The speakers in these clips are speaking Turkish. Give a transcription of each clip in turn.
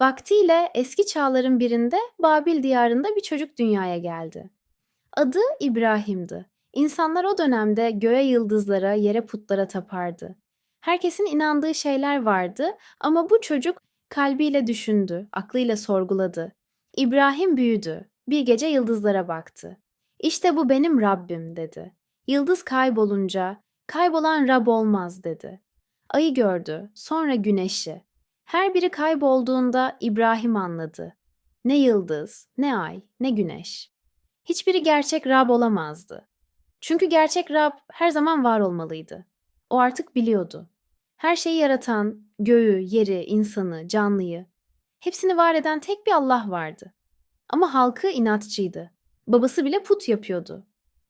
Vaktiyle eski çağların birinde Babil diyarında bir çocuk dünyaya geldi. Adı İbrahim'di. İnsanlar o dönemde göğe yıldızlara, yere putlara tapardı. Herkesin inandığı şeyler vardı ama bu çocuk kalbiyle düşündü, aklıyla sorguladı. İbrahim büyüdü. Bir gece yıldızlara baktı. İşte bu benim Rabbim dedi. Yıldız kaybolunca kaybolan Rab olmaz dedi. Ayı gördü, sonra güneşi. Her biri kaybolduğunda İbrahim anladı. Ne yıldız, ne ay, ne güneş. Hiçbiri gerçek Rab olamazdı. Çünkü gerçek Rab her zaman var olmalıydı. O artık biliyordu. Her şeyi yaratan, göğü, yeri, insanı, canlıyı, hepsini var eden tek bir Allah vardı. Ama halkı inatçıydı. Babası bile put yapıyordu.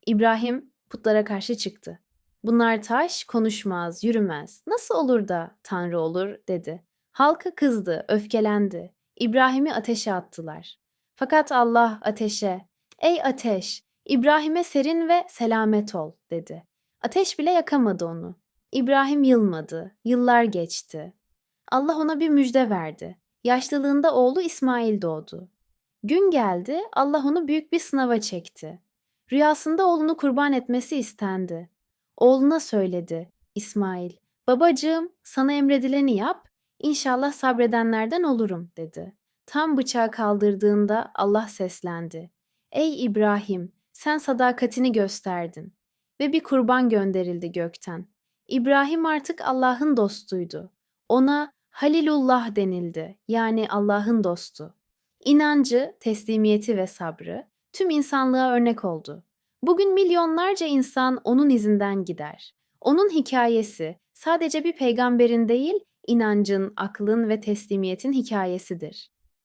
İbrahim putlara karşı çıktı. Bunlar taş, konuşmaz, yürümez. Nasıl olur da Tanrı olur dedi. Halka kızdı, öfkelendi. İbrahim'i ateşe attılar. Fakat Allah ateşe, ''Ey ateş, İbrahim'e serin ve selamet ol.'' dedi. Ateş bile yakamadı onu. İbrahim yılmadı, yıllar geçti. Allah ona bir müjde verdi. Yaşlılığında oğlu İsmail doğdu. Gün geldi, Allah onu büyük bir sınava çekti. Rüyasında oğlunu kurban etmesi istendi. Oğluna söyledi, İsmail, babacığım sana emredileni yap, İnşallah sabredenlerden olurum dedi. Tam bıçağı kaldırdığında Allah seslendi. Ey İbrahim, sen sadakatini gösterdin. Ve bir kurban gönderildi gökten. İbrahim artık Allah'ın dostuydu. Ona Halilullah denildi, yani Allah'ın dostu. İnancı, teslimiyeti ve sabrı tüm insanlığa örnek oldu. Bugün milyonlarca insan onun izinden gider. Onun hikayesi sadece bir peygamberin değil, inancın, aklın ve teslimiyetin hikayesidir.